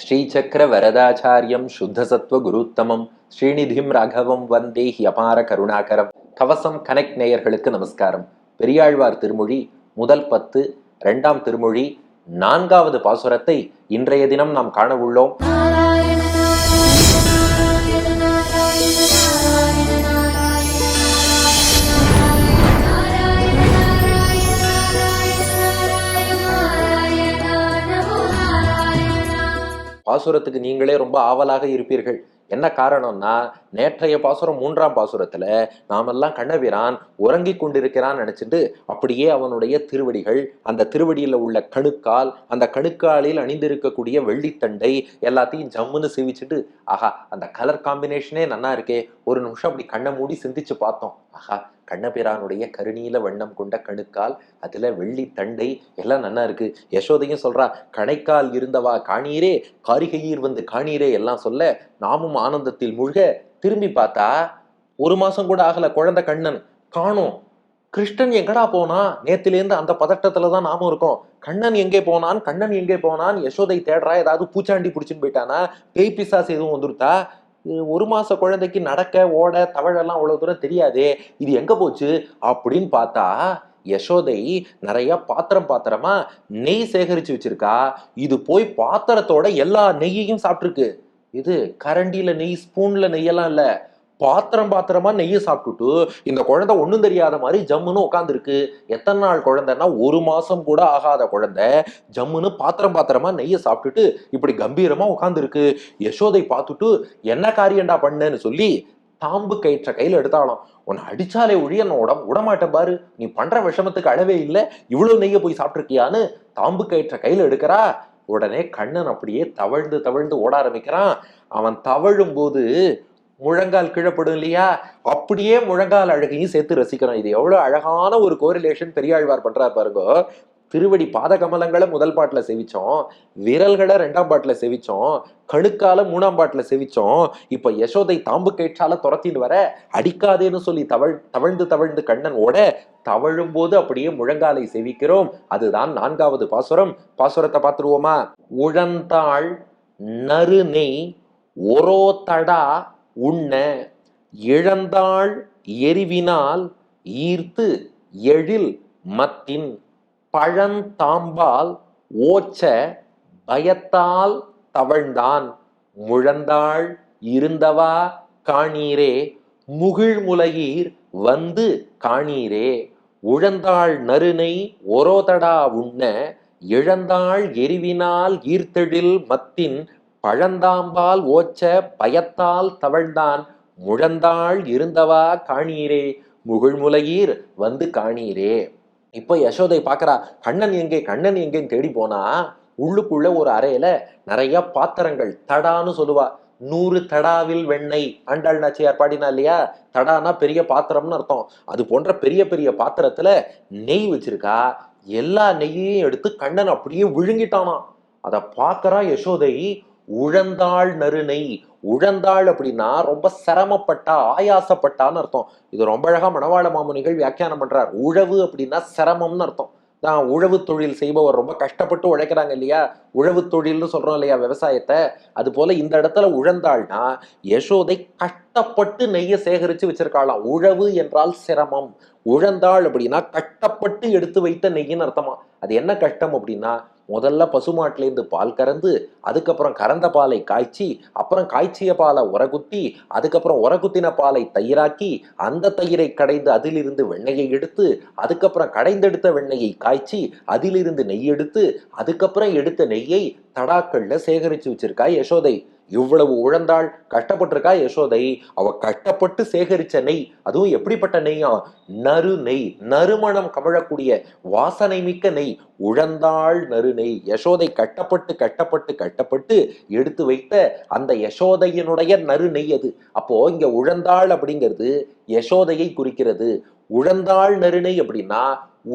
ஸ்ரீசக்கர வரதாச்சாரியம் சுத்தசத்வ குருத்தமம் ஸ்ரீநிதிம் ராகவம் வந்தே அபார கருணாகரம் கவசம் கனெக்ட் நேயர்களுக்கு நமஸ்காரம். பெரியாழ்வார் திருமொழி முதல் பத்து இரண்டாம் திருமொழி நான்காவது பாசுரத்தை இன்றைய தினம் நாம் காண உள்ளோம். பாசுரத்துக்கு நீங்களே ரொம்ப ஆவலாக இருப்பீர்கள். என்ன காரணம்னா நேற்றைய பாசுரம் மூன்றாம் பாசுரத்துல நாமெல்லாம் கண்ணபிரான் உறங்கி கொண்டிருக்கிறான் நினைச்சிட்டு அப்படியே அவனுடைய திருவடிகள் அந்த திருவடியில உள்ள கணுக்கால் அந்த கணுக்காலில் அணிந்திருக்கக்கூடிய வெள்ளித்தண்டை எல்லாத்தையும் ஜம்முன்னு சிவிச்சுட்டு ஆஹா அந்த கலர் காம்பினேஷனே நல்லா இருக்கே ஒரு நிமிஷம் அப்படி கண்ணை மூடி சிந்திச்சு பார்த்தோம். ஆஹா கண்ணபிரானுடைய கருநீல வண்ணம் கொண்ட கணுக்கால் அதுல வெள்ளி தண்டை எல்லாம் நல்லா இருக்கு. யசோதையும் சொல்றா கணைக்கால் இருந்தவா காணீரே காரிகையீர் வந்து காணீரே எல்லாம் சொல்ல நாமும் ஆனந்தத்தில் முழுக திரும்பி பார்த்தா ஒரு மாசம் கூட ஆகல குழந்தை கண்ணன். காணும். கிருஷ்ணன் எங்கடா போனா? நேத்திலேருந்து அந்த பதட்டத்துல தான் நாமும் இருக்கோம். கண்ணன் எங்கே போனான்? கண்ணன் எங்கே போனான்? யசோதை தேடுறா ஏதாவது பூச்சாண்டி பிடிச்சின்னு போயிட்டானா? பேய் பிசாசு எதுவும் வந்துருத்தா? ஒரு மாச குழந்தைக்கு நடக்க ஓட தவழெல்லாம் அவ்வளவு தூரம் தெரியாதே இது எங்க போச்சு? அப்படின்னு பார்த்தா யசோதை நிறைய பாத்திரம் பாத்திரமா நெய் சேகரிச்சு வச்சிருக்கா. இது போய் பாத்திரத்தோட எல்லா நெய்யையும் சாப்பிட்ருக்கு இது கரண்டியில நெய் ஸ்பூன்ல நெய்யெல்லாம் இல்லை. பாத்திரம் பாத்திரமா நெய்யை சாப்பிட்டுட்டு இந்த குழந்தை ஒன்றும் தெரியாத மாதிரி ஜம்முன்னு உட்காந்துருக்கு எத்தனை நாள் குழந்தைன்னா ஒரு மாசம் கூட ஆகாத குழந்தை ஜம்முன்னு பாத்திரம் பாத்திரமா நெய்யை சாப்பிட்டுட்டு இப்படி கம்பீரமா உட்காந்துருக்கு யசோதை பார்த்துட்டு என்ன காரியம்டா பண்ணேன்னு சொல்லி தாம்பு கயிற்ற கையில எடுத்தாலும் உன்னை அடிச்சாலே ஒழிய நான் உடம் விடமாட்டேன் பாரு. நீ பண்ற விஷமத்துக்கு அளவே இல்லை. இவ்வளவு நெய்ய போய் சாப்பிட்டுருக்கியான்னு தாம்பு கயிற்ற கையில எடுக்கிறா. உடனே கண்ணன் அப்படியே தவழ்ந்து தவழ்ந்து ஓட ஆரம்பிக்கிறான். அவன் தவழும் போது முழங்கால் கீழப்படும் இல்லையா? அப்படியே முழங்கால் அழகையும் சேர்த்து ரசிக்கிறோம் இது எவ்வளோ அழகான ஒரு கோரிலேஷன் பெரியாழ்வார் பண்றாரு பாருங்க. திருவடி பாத கமலங்களை முதல் பாட்டில் செவிச்சோம் விரல்களை ரெண்டாம் பாட்டில் செவிச்சோம் கணுக்கால மூணாம் பாட்டில் செவிச்சோம். இப்போ யசோதை தாம்பு கேட்டால துரத்தின்னு வர அடிக்காதேன்னு சொல்லி தவழ் தவழ்ந்து தவழ்ந்து கண்ணன் ஓட தவழும் போது அப்படியே முழங்காலை செவிக்கிறோம். அதுதான் நான்காவது பாசுரம். பாசுரத்தை பார்த்துருவோமா? உழந்தாள் நறுநெய் ஒரோ தடா உண்ண இழந்தாள் எரிவினால் ஈர்த்து எழில் மத்தின் பழந்தாம்பால் ஓச்ச பயத்தால் தவழ்ந்தான். முழந்தாள் இருந்தவா காணீரே? முகிழ்முலையீர் வந்து காணீரே? உழந்தாள் நறுனை ஒரோதடா உண்ண இழந்தாள் எரிவினால் ஈர்த்தெழில் மத்தின் பழந்தாம்பால் ஓச்ச பயத்தால் தவழ்ந்தான். முழந்தாள் இருந்தவா காணீரே? முகிழ்முலையீர் வந்து காணீரே? இப்போ யசோதை பார்க்குறா கண்ணன் எங்கே? கண்ணன் எங்கேன்னு தேடி போனா உள்ளுக்குள்ள ஒரு அறையில நிறைய பாத்திரங்கள் தடான்னு சொல்லுவா. நூறு தடாவில் வெண்ணெய். ஆண்டாள் நாச்சியார் பாடினா இல்லையா? தடானா பெரிய பாத்திரம்னு அர்த்தம். அது போன்ற பெரிய பெரிய பாத்திரத்துல நெய் வச்சிருக்கா. எல்லா நெய்யையும் எடுத்து கண்ணன் அப்படியே விழுங்கிட்டானாம். அதை பார்க்கறா யசோதை உழந்தாள் நறுநெய். உழந்தாள் அப்படின்னா ரொம்ப சிரமப்பட்டா ஆயாசப்பட்டான்னு அர்த்தம். இது ரொம்ப அழகா மணவாள மாமுனிகள் வியாக்கியானம் பண்றார். உழவு அப்படின்னா சிரமம்னு அர்த்தம். தான் உழவு தொழில் செய்பவர் ரொம்ப கஷ்டப்பட்டு உழைக்கிறாங்க இல்லையா? உழவு தொழில்னு சொல்றோம் இல்லையா விவசாயத்தை? அது போல இந்த இடத்துல உழந்தாள்னா யசோதை கஷ்டப்பட்டு நெய்யை சேகரிச்சு வச்சிருக்காளாம். உழவு என்றால் சிரமம். உழந்தாள் அப்படின்னா கஷ்டப்பட்டு எடுத்து வைத்த நெய்யின்னு அர்த்தமா. அது என்ன கஷ்டம் அப்படின்னா முதல்ல பசுமாட்டிலேருந்து பால் கறந்து அதுக்கப்புறம் கறந்த பாலை காய்ச்சி அப்புறம் காய்ச்சிய பாலை உரகுத்தி அதுக்கப்புறம் உரகுத்தின பாலை தயிராக்கி அந்த தயிரை கடைந்து அதிலிருந்து வெண்ணெயை எடுத்து அதுக்கப்புறம் கடைந்தெடுத்த வெண்ணெயை காய்ச்சி அதிலிருந்து நெய் எடுத்து அதுக்கப்புறம் எடுத்த நெய்யை தடாக்கள்ல சேகரிச்சு வச்சிருக்கா யசோதை. இவ்வளவு உழந்தாள் கஷ்டப்பட்டிருக்கா யசோதை? அவ கஷ்டப்பட்டு சேகரிச்ச நெய் அதுவும் எப்படிப்பட்ட நெய்யா? நறு நெய் நறுமணம் கமழக்கூடிய வாசனை மிக்க நெய் உழந்தாள் நறு நெய். யசோதை கட்டப்பட்டு கட்டப்பட்டு கட்டப்பட்டு எடுத்து வைத்த அந்த யசோதையினுடைய நறு நெய் அது. அப்போ இங்க உழந்தாள் அப்படிங்கிறது யசோதையை குறிக்கிறது. உழந்தாள் நறுநெய் அப்படின்னா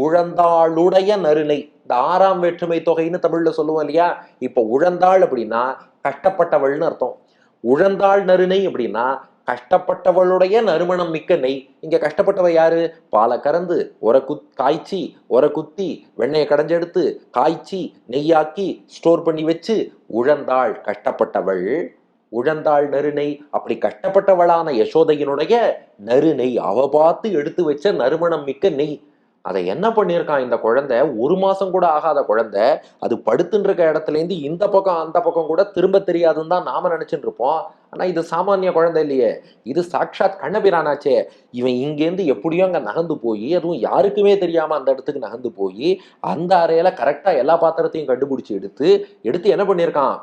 உழந்தாளுடைய நறுநெய் இந்த ஆறாம் வேற்றுமை தொகைன்னு தமிழ்ல சொல்லுவோம் இல்லையா? இப்போ உழந்தாள் அப்படின்னா கஷ்டப்பட்டவள்னு அர்த்தம். உழந்தாள் நறுனை அப்படின்னா கஷ்டப்பட்டவளுடைய நறுமணம் மிக்க நெய். இங்க கஷ்டப்பட்டவ யாரு? பாலை கறந்து ஒரு குத் காய்ச்சி ஒரு குத்தி வெண்ணெயை கடைஞ்செடுத்து காய்ச்சி நெய்யாக்கி ஸ்டோர் பண்ணி வச்சு உழந்தாள் கஷ்டப்பட்டவள். உழந்தாள் நறுநெய். அப்படி கஷ்டப்பட்டவளான யசோதையினுடைய நறுநெய் அவ பார்த்து எடுத்து வச்ச நறுமணம் மிக்க நெய். அதை என்ன பண்ணியிருக்கான் இந்த குழந்தை? ஒரு மாசம் கூட ஆகாத குழந்தை. அது படுத்துன்னு இருக்க இடத்துலேருந்து இந்த பக்கம் அந்த பக்கம் கூட திரும்ப தெரியாதுன்னு தான் நாம நினைச்சுட்டு இருப்போம். ஆனா இது சாமானிய குழந்தை இல்லையே. இது சாட்சாத் கண்ணபிரானாச்சே. இவன் இங்கேருந்து எப்படியோ அங்கே நகர்ந்து போய் அதுவும் யாருக்குமே தெரியாம அந்த இடத்துக்கு நகர்ந்து போய் அந்த அறையில கரெக்டா எல்லா பாத்திரத்தையும் கண்டுபிடிச்சு எடுத்து எடுத்து என்ன பண்ணியிருக்கான்?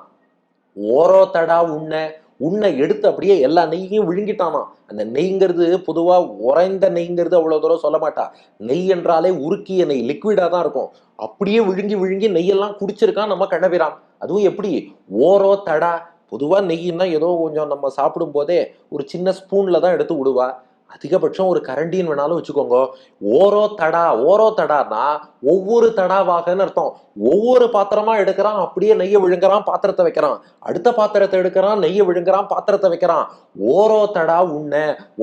ஓரோ தடா உண்ண உன்னை எடுத்து அப்படியே எல்லா நெய்யையும் விழுங்கிட்டானா அந்த நெய்ங்கிறது பொதுவாக உறைந்த நெய்ங்கிறது அவ்வளோ தூரம் சொல்ல மாட்டா. நெய் என்றாலே உருக்கிய நெய் லிக்விடாக தான் இருக்கும். அப்படியே விழுங்கி விழுங்கி நெய்யெல்லாம் குடிச்சிருக்கான் நம்ம கண்ணபிரான். அதுவும் எப்படி? ஓரோ தடா. பொதுவாக நெய்யின்னா ஏதோ கொஞ்சம் நம்ம சாப்பிடும் போதே ஒரு சின்ன ஸ்பூனில் தான் எடுத்து விடுவா. அதிகபட்சம் ஒரு கரண்டின்னு வேணாலும் வச்சுக்கோங்க. ஓரோ தடா ஓரோ தடான்னா ஒவ்வொரு தடாவாகன்னு அர்த்தம். ஒவ்வொரு பாத்திரமா எடுக்கிறான் அப்படியே நெய்யை விழுங்குறான் பாத்திரத்தை வைக்கிறான். அடுத்த பாத்திரத்தை எடுக்கிறான் நெய்யை விழுங்குறான் பாத்திரத்தை வைக்கிறான். ஓரோ தடா உண்ண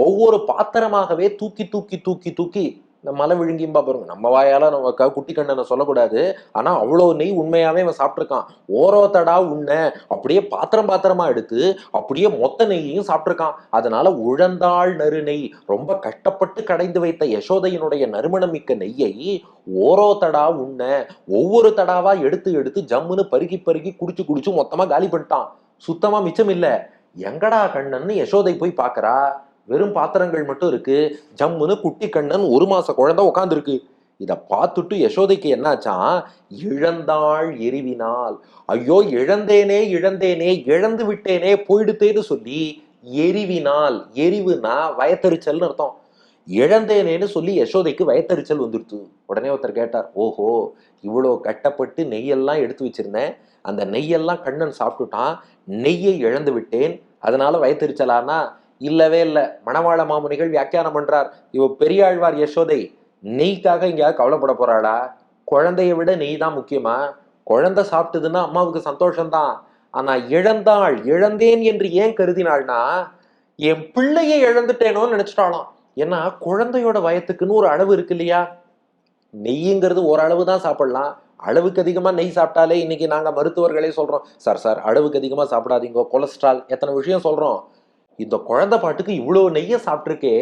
ஒவ்வொரு பாத்திரமாகவே தூக்கி தூக்கி தூக்கி தூக்கி இந்த மலை விழுங்கிம்பா பாருங்க. நம்ம வாயால நம்ம குட்டி கண்ணனை சொல்லக்கூடாது. ஆனா அவ்வளோ நெய் உண்மையாவே அவன் சாப்பிட்ருக்கான் ஓரோ தடா உண்ண அப்படியே பாத்திரம் பாத்திரமா எடுத்து அப்படியே மொத்த நெய்யையும் சாப்பிட்ருக்கான் அதனால உழந்தாள் நறு நெய் ரொம்ப கஷ்டப்பட்டு கடைந்து வைத்த யசோதையினுடைய நறுமணம் மிக்க நெய்யை ஓரோ தடா உண்ண ஒவ்வொரு தடாவா எடுத்து எடுத்து ஜம்முன்னு பருகி பருகி குடிச்சு குடிச்சு மொத்தமா காலி பண்ணிட்டான். சுத்தமா மிச்சம் இல்ல எங்கடா கண்ணன்னு யசோதை போய் பார்க்கறா வெறும் பாத்திரங்கள் மட்டும் இருக்கு. ஜம்முன்னு குட்டி கண்ணன் ஒரு மாச குழந்தை உட்காந்துருக்கு இதை பார்த்துட்டு யசோதைக்கு என்னாச்சான் இழந்தாள் எரிவினால். ஐயோ இழந்தேனே இழந்தேனே இழந்து விட்டேனே போயிடுத்தேன்னு சொல்லி எரிவினால் எரிவுனா வயத்தறிச்சல்னு அர்த்தம். இழந்தேனேன்னு சொல்லி யசோதைக்கு வயத்தறிச்சல் வந்துடுத்து உடனே ஒருத்தர் கேட்டார் ஓஹோ இவ்வளோ கட்டப்பட்டு நெய்யெல்லாம் எடுத்து வச்சிருந்தேன். அந்த நெய்யெல்லாம் கண்ணன் சாப்பிட்டுட்டான். நெய்யை இழந்து விட்டேன். அதனால வயத்தறிச்சலானா இல்லவே இல்லை. மணவாள மாமுனிகள் வியாக்கியானம் பண்றார். இவ பெரியாழ்வார் யசோதை நெய்க்காக எங்கேயாவது கவலைப்பட போறாளா? குழந்தைய விட நெய் தான் முக்கியமா? குழந்தை சாப்பிட்டதுன்னா அம்மாவுக்கு சந்தோஷம்தான். ஆனா இழந்தாள் இழந்தேன் என்று ஏன் கருதினாள்னா என் பிள்ளையை இழந்துட்டேனோன்னு நினைச்சிட்டாளாம். ஏன்னா குழந்தையோட வயத்துக்குன்னு ஒரு அளவு இருக்கு இல்லையா? நெய்யுங்கிறது ஓரளவு தான் சாப்பிடலாம். அளவுக்கு அதிகமாக நெய் சாப்பிட்டாலே இன்னைக்கு நாங்கள் மருத்துவர்களே சொல்கிறோம் சார் சார் அளவுக்கு அதிகமாக சாப்பிடாதீங்க கொலஸ்ட்ரால் எத்தனை விஷயம் சொல்கிறோம் இந்த குழந்தை பாட்டுக்கு இவ்வளோ நெய்யை சாப்பிட்ருக்கே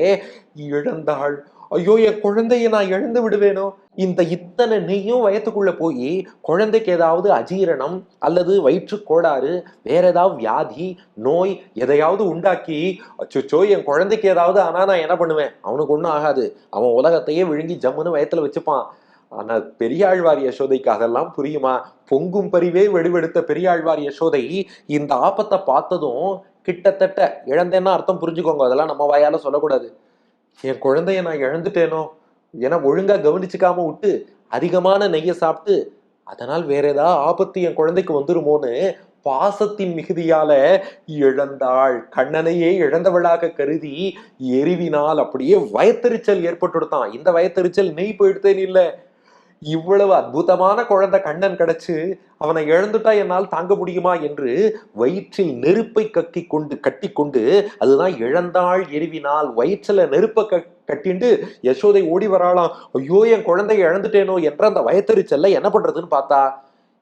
இழந்தாள். ஐயோ என் குழந்தைய நான் இழந்து விடுவேனோ? இந்த இத்தனை நெய்யும் வயத்துக்குள்ள போய் குழந்தைக்கு ஏதாவது அஜீரணம் அல்லது வயிற்று கோளாறு வேற ஏதாவது வியாதி நோய் எதையாவது உண்டாக்கி அச்சோ என் குழந்தைக்கு ஏதாவது ஆனா நான் என்ன பண்ணுவேன்? அவனுக்கு ஒன்றும் ஆகாது. அவன் உலகத்தையே விழுங்கி ஜம்முன்னு வயத்துல வச்சுப்பான். ஆனா பெரியாழ்வார் யசோதைக்கு அதெல்லாம் புரியுமா? பொங்கும் பரிவே வெடிவெடுத்த பெரியாழ்வார் யசோதை இந்த ஆபத்தை பார்த்ததும் கிட்டத்தட்ட இழந்தேன்னா அர்த்தம் புரிஞ்சுக்கோங்க. அதெல்லாம் நம்ம வாயால சொல்லக்கூடாது. என் குழந்தைய நான் இழந்துட்டேனோ? ஏன்னா ஒழுங்கா கவனிச்சுக்காம விட்டு அதிகமான நெய்யை சாப்பிட்டு அதனால் வேற ஏதாவது ஆபத்து என் குழந்தைக்கு வந்துருமோன்னு பாசத்தின் மிகுதியால இழந்தாள். கண்ணனையே இழந்தவளாக கருதி எரிவினால் அப்படியே வயத்தெரிச்சல் ஏற்பட்டுடுத்தான். இந்த வயத்தெரிச்சல் நெய் போயிடுத்தேன்னு இல்லை. இவ்வளவு அற்புதமான குழந்தை கண்ணன் கிடைச்சு அவனை இழந்துட்டா என்னால் தாங்க முடியுமா என்று வயிற்றில் நெருப்பை கக்கி கொண்டு கட்டி கொண்டு அதுதான் இழந்தாள் எரிவினால். வயிற்றில் நெருப்பை க கட்டிண்டு யசோதை ஓடி வராளாம். ஐயோ என் குழந்தைய இழந்துட்டேனோ என்ற அந்த வயத்தறிச்சல்ல என்ன பண்றதுன்னு பார்த்தா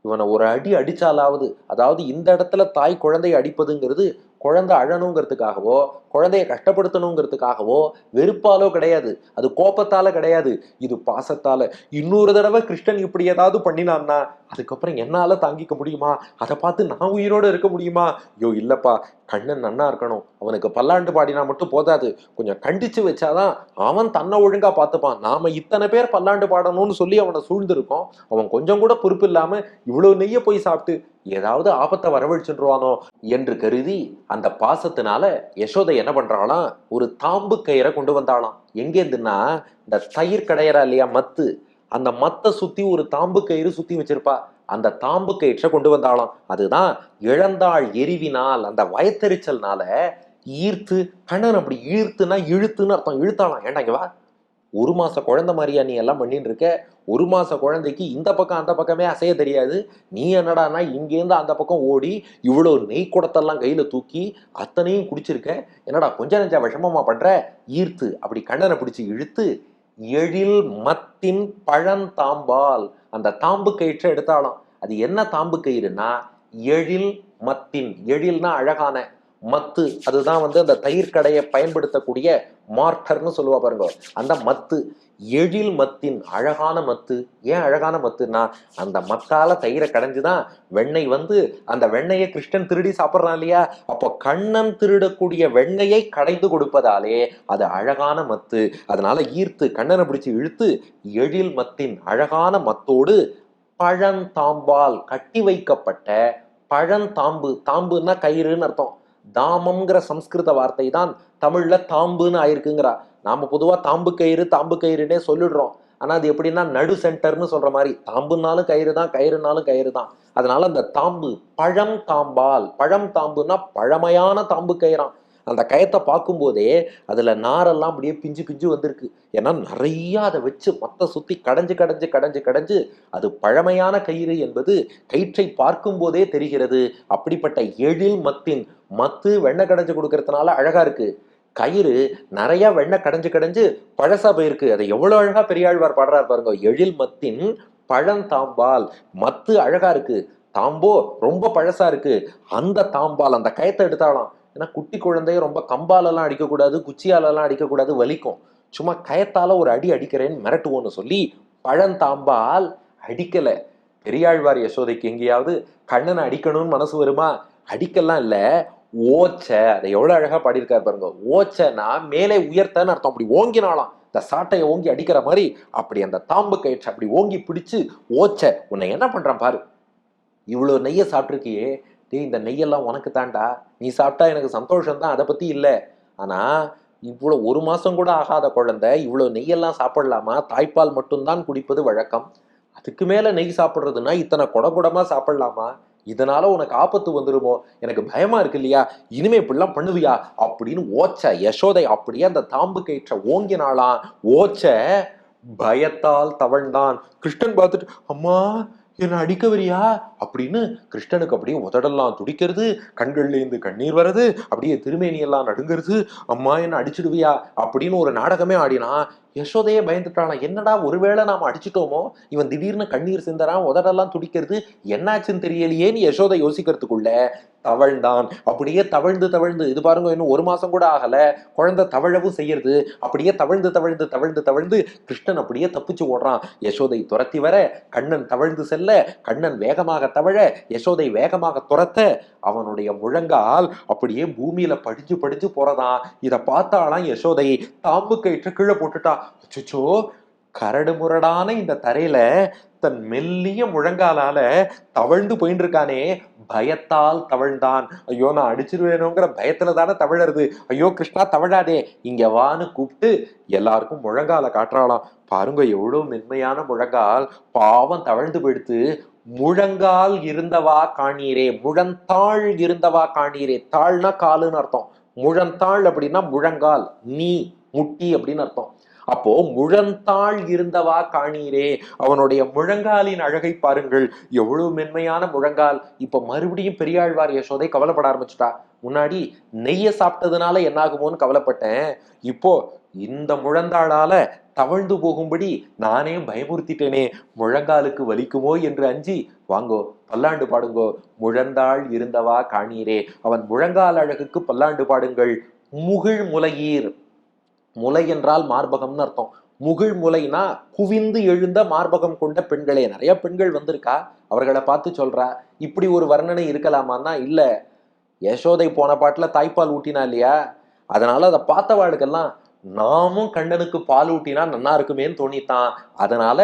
இவனை ஒரு அடி அடிச்சாலாவது அதாவது இந்த இடத்துல தாய் குழந்தையை அடிப்பதுங்கிறது குழந்தை அழணுங்கிறதுக்காகவோ குழந்தைய கஷ்டப்படுத்தணுங்கிறதுக்காகவோ வெறுப்பாலோ கிடையாது. அது கோபத்தால கிடையாது. இது பாசத்தால. இன்னொரு தடவை கிருஷ்ணன் இப்படி ஏதாவது பண்ணினான்னா அதுக்கப்புறம் என்னால தாங்கிக்க முடியுமா? அதை பார்த்து நான் உயிரோடு இருக்க முடியுமா? ஐயோ இல்லப்பா. கண்ணன் நன்னா இருக்கணும். அவனுக்கு பல்லாண்டு பாடினா மட்டும் போதாது. கொஞ்சம் கண்டிச்சு வச்சாதான் அவன் தன்னை ஒழுங்கா பார்த்துப்பான். நாம இத்தனை பேர் பல்லாண்டு பாடணும்னு சொல்லி அவனை சூழ்ந்திருக்கோம். அவன் கொஞ்சம் கூட பொறுப்பு இல்லாம இவ்வளவு நெய்ய போய் சாப்பிட்டு ஏதாவது ஆபத்தை வரவழைச்சுருவானோ என்று கருதி அந்த பாசத்தினால யசோதை என்ன பண்றாளாம் ஒரு தாம்பு கயிறை கொண்டு வந்தாளாம். எங்கேருந்துன்னா இந்த தயிர் கடையறா இல்லையா மத்து. அந்த மத்தை சுத்தி ஒரு தாம்பு கயிறு சுத்தி வச்சிருப்பா. அந்த தாம்பு கயிற்றை கொண்டு வந்தாளாம். அதுதான் இழந்தாள் எரிவினால் அந்த வயத்தெரிச்சல்னால ஈர்த்து கண்ணன் அப்படி ஈர்த்துனா இழுத்துன்னு அர்த்தம். இழுத்தாளாம். ஏண்டா இங்க வா. ஒரு மாத குழந்தை மாதிரியா நீ எல்லாம் பண்ணின்னு இருக்க? ஒரு மாத குழந்தைக்கு இந்த பக்கம் அந்த பக்கமே அசைய தெரியாது. நீ என்னடான்னா இங்கேருந்து அந்த பக்கம் ஓடி இவ்வளோ நெய் குடத்தெல்லாம் கையில் தூக்கி அத்தனையும் குடிச்சிருக்க. என்னடா கொஞ்ச நெஞ்சா விஷமமாக பண்ணுற ஈர்த்து. அப்படி கண்ணனை பிடிச்சி இழுத்து எழில் மத்தின் பழந்தாம்பால் அந்த தாம்பு கயிற்றை எடுத்தாலும் அது என்ன தாம்பு கயிறுனா எழில் மத்தின். எழில்னா அழகான மத்து அதுதான் வந்து அந்த தயிர் கடையை பயன்படுத்தக்கூடிய மார்டர்னு சொல்லுவா பாருங்க. அந்த மத்து எழில் மத்தின் அழகான மத்து. ஏன் அழகான மத்துனா அந்த மத்தால தயிரை கடைஞ்சுதான் வெண்ணெய் வந்து அந்த வெண்ணெயை கிருஷ்ணன் திருடி சாப்பிட்றான் இல்லையா? அப்போ கண்ணன் திருடக்கூடிய வெண்ணெயை கடைந்து கொடுப்பதாலே அது அழகான மத்து. அதனால ஈர்த்து கண்ணனை பிடிச்சு இழுத்து எழில் மத்தின் அழகான மத்தோடு பழந்தாம்பால் கட்டி வைக்கப்பட்ட பழந்தாம்பு. தாம்புன்னா கயிறுன்னு அர்த்தம். தாமம்ங்கிற சம்ஸ்கிருத வார்த்தை தான் தமிழில் தாம்புன்னு ஆயிருக்குங்கிறா. நாம் பொதுவாக தாம்பு கயிறு தாம்பு கயிறுனே சொல்லிடுறோம். ஆனால் அது எப்படின்னா நடு சென்டர்னு சொல்கிற மாதிரி. தாம்புனாலும் கயிறு தான் கயிறுனாலும் கயிறு தான் அதனால அந்த தாம்பு பழம் தாம்பால். பழம் தாம்புன்னா பழமையான தாம்பு கயிறான் அந்த கயத்தை பார்க்கும்போதே அதில் நாரெல்லாம் அப்படியே பிஞ்சு பிஞ்சு வந்திருக்கு. ஏன்னா நிறைய அதை வச்சு மொத்த சுற்றி கடைஞ்சு கடைஞ்சு கடைஞ்சு கடைஞ்சு அது பழமையான கயிறு என்பது கயிற்றை பார்க்கும் போதே தெரிகிறது. அப்படிப்பட்ட எழில் மத்தின் மத்து வெண்ணெய் கடைஞ்சு கொடுக்கறதுனால அழகாக இருக்குது கயிறு நிறைய வெண்ணெய் கடைஞ்சு கடைஞ்சு பழசா போயிருக்கு. அதை எவ்வளோ அழகாக பெரியாழ்வார் பாடுறாரு பாருங்க. எழில் மத்தின் பழந்தாம்பால் மத்து அழகா இருக்கு. தாம்போ ரொம்ப பழசா இருக்கு. அந்த தாம்பால் அந்த கயத்தை எடுத்தாலாம். ஏன்னா குட்டி குழந்தைய ரொம்ப கம்பாலெல்லாம் அடிக்கக்கூடாது குச்சியாலெல்லாம் அடிக்கக்கூடாது வலிக்கும். சும்மா கயத்தால ஒரு அடி அடிக்கிறேன்னு மிரட்டுவோன்னு சொல்லி பழந்தாம்பால் அடிக்கலை. பெரியாழ்வார் யசோதைக்கு எங்கேயாவது கண்ணனை அடிக்கணும்னு மனசு வருமா? அடிக்கலாம் இல்லை. ஓச்ச அதை எவ்வளோ அழகாக பாடியிருக்காரு பாருங்க. ஓச்சனா மேலே உயர்த்தன்னு அர்த்தம். அப்படி ஓங்கினாலாம் இந்த சாட்டையை ஓங்கி அடிக்கிற மாதிரி அப்படி அந்த தாம்பு கயிற்று அப்படி ஓங்கி பிடிச்சு ஓச்ச உன்னை என்ன பண்ணுறான் பாரு? இவ்வளோ நெய்யை சாப்பிட்ருக்கியே டேய் இந்த நெய்யெல்லாம் உனக்கு தாண்டா நீ சாப்பிட்டா எனக்கு சந்தோஷம் தான் அதை பற்றி இல்லை. ஆனால் இவ்வளோ ஒரு மாதம் கூட ஆகாத குழந்தை இவ்வளோ நெய்யெல்லாம் சாப்பிடலாமா? தாய்ப்பால் மட்டும்தான் குடிப்பது வழக்கம். அதுக்கு மேலே நெய் சாப்பிட்றதுன்னா இத்தனை குட குடமாக சாப்பிடலாமா? இதனால உனக்கு ஆபத்து வந்துருமோ? எனக்கு பயமா இருக்கு இல்லையா? இனிமே இப்படிலாம் பண்ணுவியா? அப்படின்னு ஓச்ச யசோதை அப்படியே அந்த தாம்பு கயிற்ற ஓங்கினாலாம் ஓச்ச பயத்தால் தவழ்ந்தான். கிருஷ்ணன் பார்த்துட்டு அம்மா என்ன அடிக்க வரியா அப்படின்னு கிருஷ்ணனுக்கு அப்படியே உதடெல்லாம் துடிக்கிறது கண்கள்லேருந்து கண்ணீர் வர்றது அப்படியே திருமேனியெல்லாம் நடுங்கிறது அம்மா என்ன அடிச்சிடுவியா? அப்படின்னு ஒரு நாடகமே ஆடினா யசோதையே பயந்துட்டானா? என்னடா ஒருவேளை நாம் அடிச்சிட்டோமோ? இவன் திடீர்னு கண்ணீர் சிந்தறான் உதடெல்லாம் துடிக்கிறது. என்னாச்சுன்னு தெரியலையேன்னு யசோதை யோசிக்கிறதுக்குள்ள. தவழ்ந்தான். அப்படியே தவழ்ந்து தவழ்ந்து இது பாருங்க இன்னும் ஒரு மாசம் கூட ஆகல. குழந்தை தவழவும் செய்யறது. அப்படியே தவழ்ந்து தவழ்ந்து தவழ்ந்து தவழ்ந்து கிருஷ்ணன் அப்படியே தப்பிச்சு ஓடுறான். யசோதை துரத்தி வர கண்ணன் தவழ்ந்து செல்ல கண்ணன் வேகமாக தவழ யசோதை வேகமாக துரத்த அவனுடைய முழங்கால் அப்படியே பூமியில படிஞ்சு படிஞ்சு போறதான். இதை பார்த்தாலாம் யசோதை தாம்பு கயிற்று கீழே போட்டுட்டான் அச்சோ கரடு முரடான இந்த தரையில தன் மெல்லிய முழங்காலால தவழ்ந்து போயின்னு இருக்கானே பயத்தால் தவழ்ந்தான். ஐயோ நான் அடிச்சிருவேணுங்கிற பயத்துல தானே தவழறது. ஐயோ கிருஷ்ணா தவழாதே. இங்க வான்னு கூப்பிட்டு எல்லாருக்கும் முழங்கால காட்டுறாளாம். பாருங்க எவ்வளவு மென்மையான முழங்கால். பாவம் தவழ்ந்து போயிடுத்து. முழங்கால் இருந்தவா காணீரே. முழந்தாள் இருந்தவா காணீரே. தாழ்னா காலுன்னு அர்த்தம். முழந்தாள் அப்படின்னா முழங்கால். நீ முட்டி அப்படின்னு அர்த்தம். அப்போ முழந்தாள் இருந்தவா காணீரே? அவனுடைய முழங்காலின் அழகை பாருங்கள். எவ்வளவு மென்மையான முழங்கால். இப்ப மறுபடியும் பெரியாழ்வார் யசோதை கவலைப்பட ஆரம்பிச்சுட்டா. முன்னாடி நெய்ய சாப்பிட்டதுனால என்னாகுமோன்னு கவலைப்பட்டேன். இப்போ இந்த முழந்தாளால தவழ்ந்து போகும்படி நானே பயமுறுத்திட்டேனே. முழங்காலுக்கு வலிக்குமோ என்று அஞ்சி வாங்கோ பல்லாண்டு பாடுங்கோ. முழந்தாள் இருந்தவா காணீரே. அவன் முழங்கால் அழகுக்கு பல்லாண்டு பாடுங்கள். முகிழ் முலையீர். முலை என்றால் மார்பகம்னு அர்த்தம். முகிழ் முலைனா குவிந்து எழுந்த மார்பகம் கொண்ட பெண்களே. நிறைய பெண்கள் வந்திருக்கா? அவர்களை பார்த்து சொல்றா. இப்படி ஒரு வர்ணனை இருக்கலாமான்னா இல்ல. யசோதை போன பாட்டுல தாய்ப்பால் ஊட்டினா இல்லையா? அதனால அதை பார்த்தவாளுக்கெல்லாம் நாமும் கண்ணனுக்கு பால் ஊட்டினா நன்னா இருக்குமேன்னு தோணித்தான். அதனால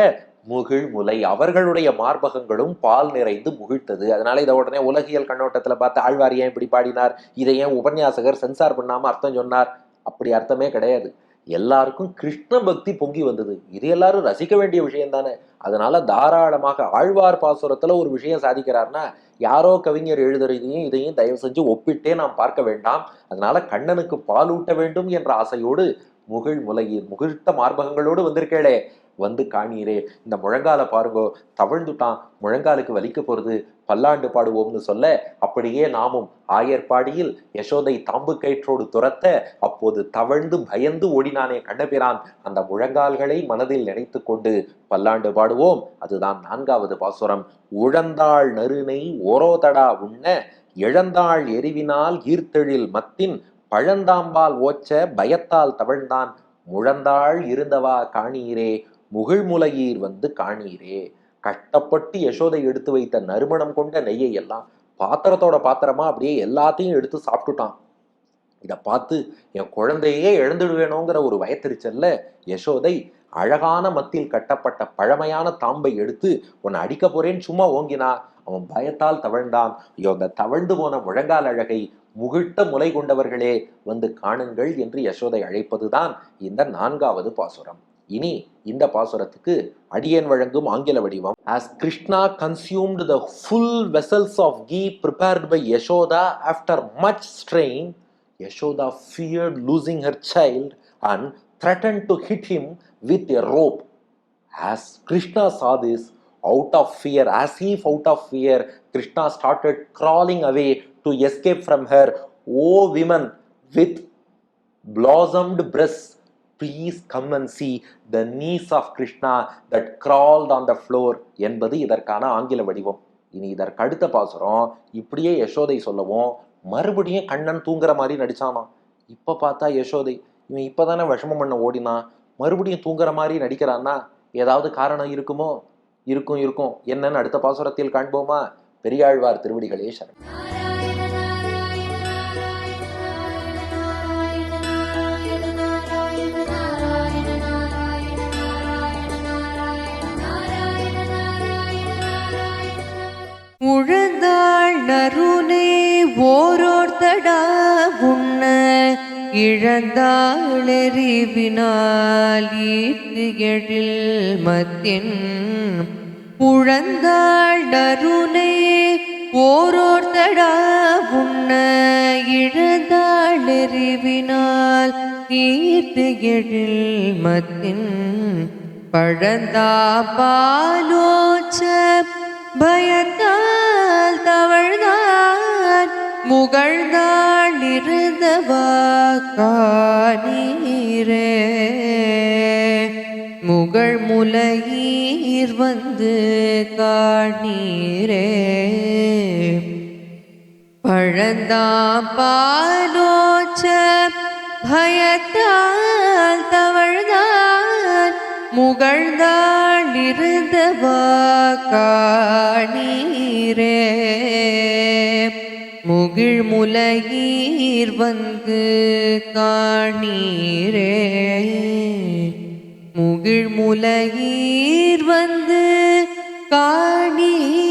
முகிழ் முலை அவர்களுடைய மார்பகங்களும் பால் நிறைந்து முகிழ்த்தது. அதனால இதை உடனே உலகியல் கண்ணோட்டத்தில் பார்த்து ஆழ்வார் ஏன் இப்படி பாடினார்? இதை ஏன் உபன்யாசகர் சென்சார் பண்ணாம அர்த்தம் சொன்னார்? அப்படி அர்த்தமே கிடையாது. எல்லாருக்கும் கிருஷ்ண பக்தி பொங்கி வந்தது. இது எல்லாரும் ரசிக்க வேண்டிய விஷயம் தானே அதனால தாராளமாக ஆழ்வார் பாசுரத்துல ஒரு விஷயம் சாதிக்கிறார்னா யாரோ கவிஞர் எழுதுறதையும் இதையும் தயவு செஞ்சு ஒப்பிட்டே நாம் பார்க்க வேண்டாம். அதனால கண்ணனுக்கு பாலூட்ட வேண்டும் என்ற ஆசையோடு முகிழ் முலகி முகிழ்த்த மார்பகங்களோடு வந்திருக்கேளே. வந்து காணீரே இந்த முழங்கால பாருங்கோ தவழ்ந்துட்டான். முழங்காலுக்கு வலிக்க போகிறது பல்லாண்டு பாடுவோம்னு சொல்ல அப்படியே நாமும் ஆயர்பாடியில் யசோதை தாம்பு கயிற்றோடு துரத்த அப்போது தவழ்ந்து பயந்து ஓடினானே கண்ணபிரான். அந்த முழங்கால்களை மனதில் நினைத்து கொண்டு பல்லாண்டு பாடுவோம். அதுதான் நான்காவது பாசுரம். உழந்தாள் நறுனை ஓரோதடா உண்ண இழந்தாள் எரிவினால் ஈர்த்தெழில் மத்தின் பழந்தாம்பால் ஓச்ச பயத்தால் தவழ்ந்தான். முழந்தாள் இருந்தவா காணீரே முகிழ்முலையீர் வந்து காணீரே கட்டப்பட்டு யசோதை எடுத்து வைத்த நறுமணம் கொண்ட நெய்யை எல்லாம் பாத்திரத்தோட பாத்திரமா அப்படியே எல்லாத்தையும் எடுத்து சாப்பிட்டுட்டான். இதை பார்த்து என் குழந்தையே இழந்துடுவேணுங்கிற ஒரு வயத்திருச்சல்ல யசோதை அழகான மத்தில் கட்டப்பட்ட பழமையான தாம்பை எடுத்து உன்னை அடிக்க போறேன்னு சும்மா ஓங்கினா அவன் பயத்தால் தவழ்ந்தான். ஐயோ அந்த தவழ்ந்து போன முழங்கால் அழகை முகிழ்த்த முலை கொண்டவர்களே வந்து காணுங்கள் என்று யசோதை அழைப்பதுதான் இந்த நான்காவது பாசுரம். இனி இந்த பாசுரத்துக்கு அடியன் வழங்கும் ஆங்கில வடிவம் as Krishna consumed the full vessels of ghee prepared by Yashoda after much strain Yashoda fear losing her child and threaten to hit him with a rope as Krishna shouts out of fear as if out of fear Krishna started crawling away to escape from her oh women with blossomed breast please come and see the knees of Krishna that crawled on the floor என்பது இதற்கான ஆங்கில வடிவம். இனி இதற்கு அடுத்த பாசுரம் இப்படியே யசோதை சொல்லவும் மறுபடியும் கண்ணன் தூங்குற மாதிரி நடிச்சானாம். இப்போ பார்த்தா யசோதை இவன் இப்போ தானே விஷமம் பண்ண ஓடினான் மறுபடியும் தூங்குற மாதிரி நடிக்கிறான்னா ஏதாவது காரணம் இருக்குமோ? இருக்கும் இருக்கும். என்னன்னு அடுத்த பாசுரத்தில் காண்போமா? பெரியாழ்வார் திருவடிகளே சரணம் உழந்தாள் நறுனை ஓரோர்த்தடா உண்ண இழந்தாளெறிவினால் ஈட்டு எழில் மத்தின். உழந்தாள் நறுனை ஓரோர்த்தடா உண்ண இழந்தாளெறிவினால் ஈட்டு எழில் மத்தின். பழந்தா பாலோச்ச பயத்தால் தவழ்ந்தான் காணீரே முகழ் முலையீர் வந்து காணீரே. பழந்தாம் பாலோச்ச பயத்தால் தவழ்ந்தான். முகழ்ந்தாள் காணீரே முகிழ் முலகீர் வந்து காணீரே. முகிழ் முலகீர் வந்து காணீர்.